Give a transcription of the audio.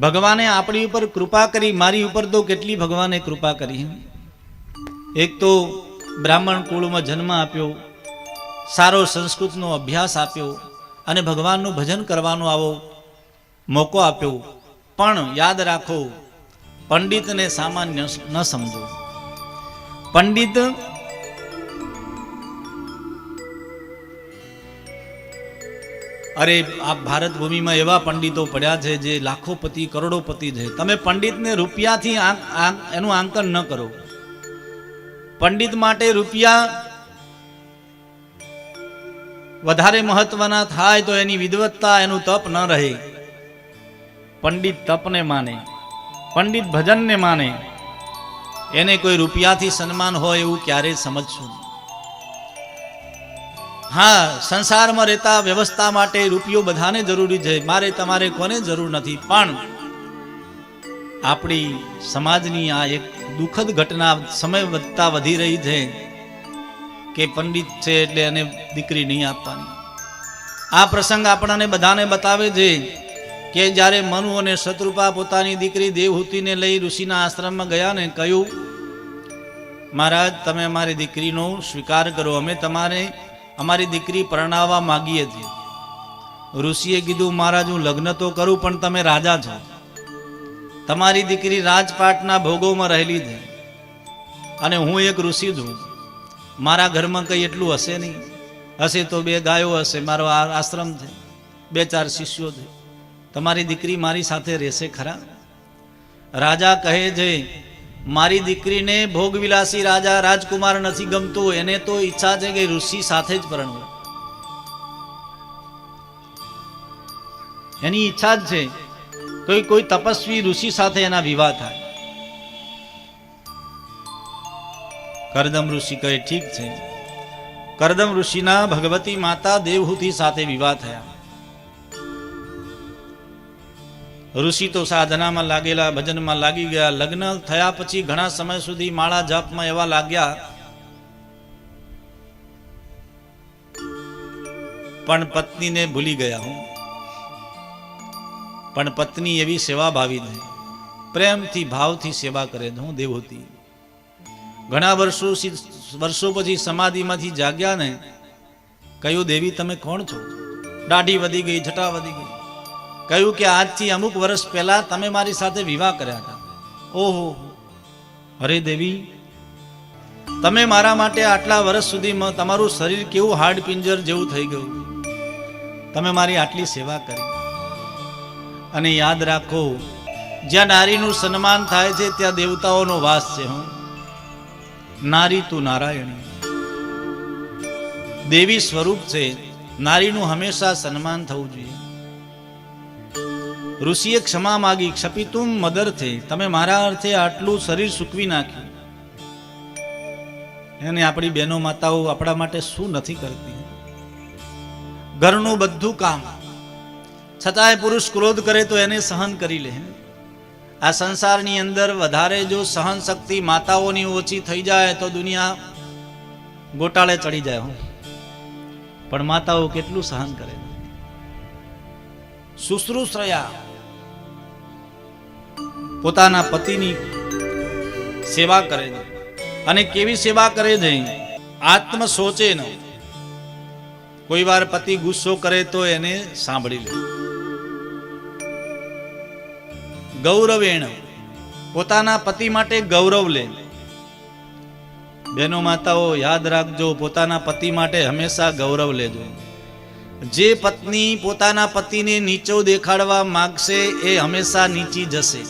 ભગવાને આપણી ઉપર કૃપા કરી, મારી ઉપર તો કેટલી ભગવાને કૃપા કરી એક તો બ્રાહ્મણ કુળમાં જન્મ આપ્યો, સારો સંસ્કૃતનો અભ્યાસ આપ્યો અને ભગવાનનું ભજન કરવાનો આવો મોકો આપ્યો. પણ યાદ રાખો, પંડિતને સામાન્ય ન સમજો. પંડિત અરે આ ભારત ભૂમિમાં એવા પંડિતો પડ્યા છે જે લાખોપતિ કરોડોપતિ છે. તમે પંડિતને રૂપિયાથી એનું આંકન ન કરો. પંડિત માટે રૂપિયા વધારે મહત્વના થાય તો એની વિદવત્તા, એનું તપ ન રહે. પંડિત તપને માને. પંડિત ભજનને માને. એને કોઈ રૂપિયાથી સન્માન હોય એવું ક્યારેય સમજશું. હા, સંસારમાં રહેતા વ્યવસ્થા માટે રૂપિયો બધાને જરૂરી છે. મારે તમારે કોને જરૂર નથી. પણ આપણી સમાજની આ એક દુઃખદ ઘટના સમય વધતા વધી રહી છે કે પંડિત છે એટલે એને દીકરી નહીં આપવાની. આ પ્રસંગ આપણાને બધાને બતાવે છે કે જ્યારે મનુ અને શત્રુપા પોતાની દીકરી દેવહૂતિને લઈ ઋષિના આશ્રમમાં ગયા ને કહ્યું, મહારાજ, તમે અમારી દીકરીનો સ્વીકાર કરો. અમે તમારે અમારી દીકરી પરણાવવા માગીએ છીએ. ઋષિએ કીધું, મહારાજ, હું લગ્ન તો કરું, પણ તમે રાજા છો. તમારી દીકરી રાજપાટના ભોગોમાં રહેલી છે. અને હું એક ઋષિ છું. મારા ઘરમાં કંઈ એટલું હશે નહીં. હશે તો બે ગાયો હશે, મારો આશ્રમ છે. બે ચાર શિષ્યો છે. તમારી દીકરી મારી સાથે રહેશે ખરા? રાજા કહે છે મારી દીકરીને ભોગવિલાસી રાજા રાજકુમાર નથી ગમતો, એને તો ઈચ્છા છે કે ઋષિ સાથે જ પરણવું. એની ઈચ્છા જ છે કોઈ કોઈ તપસ્વી ઋષિ સાથે એના વિવાહ થાય. કરદમ ઋષિ કહે, ઠીક છે. કરદમ ઋષિના ભગવતી માતા દેવહૂતિ સાથે વિવાહ થયા. ઋષિ તો સાધનામાં લાગેલા, ભજનમાં લાગી ગયા. લગ્ન થયા પછી ઘણા સમય સુધી માળા જાપમાં એવા લાગ્યા. પણ પત્નીને ભૂલી ગયા હું. પણ પત્ની એવી સેવા ભાવી છે પ્રેમથી, ભાવથી સેવા કરે હું દેવહૂતિ. ઘણા વર્ષો વર્ષો પછી સમાધિમાંથી જાગ્યા ને, કહ્યું, દેવી, તમે કોણ છો? દાઢી વધી ગઈ, જટા વધી ગઈ. કહ્યું કે આજથી અમુક વર્ષ પહેલા તમે મારી સાથે વિવાહ કર્યા હતા. ઓહો અરે દેવી તમે મારા માટે આટલા વર્ષ સુધીમાં તમારું શરીર કેવું હાડ પિંજર જેવું થઈ ગયું. તમે મારી આટલી સેવા કરી. અને યાદ રાખો, જ્યાં નારીનું સન્માન થાય છે, ત્યાં દેવતાઓનો વાસ છે હું. નારી તું નારાયણી. દેવી સ્વરૂપ છે, નારીનું હંમેશા સન્માન થવું જોઈએ. ઋષિએ ક્ષમા માગી, ક્ષપિતુમ મદર છે તમે મારા અર્થે આટલું શરીર સૂકવી નાખ્યું. એને આપણી બહેનો માતાઓ આપણા માટે શું નથી કરતી? ઘરનું બધું કામ. છતાંય પુરુષ ક્રોધ કરે તો એને સહન કરી લે. આ સંસારની અંદર વધારે જો સહન શક્તિ માતાઓની ઓછી થઈ જાય તો દુનિયા ગોટાળે ચડી જાય હું. પણ માતાઓ કેટલું સહન કરે? શુશ્રૂષયા પોતાના પતિની સેવા કરે છે. અને કેવી સેવા કરે છે? આત્મ સોચે ન કોઈ વાર પતિ ગુસ્સો કરે તો એને સાંભળી લે. ગૌરવેણ. પોતાના પતિ માટે ગૌરવ લે. બહેનો માતાઓ, યાદ રાખજો, પોતાના પતિ માટે હંમેશા ગૌરવ લેજો. જે પત્ની પોતાના પતિને નીચો દેખાડવા માગશે એ હંમેશા નીચી જશે.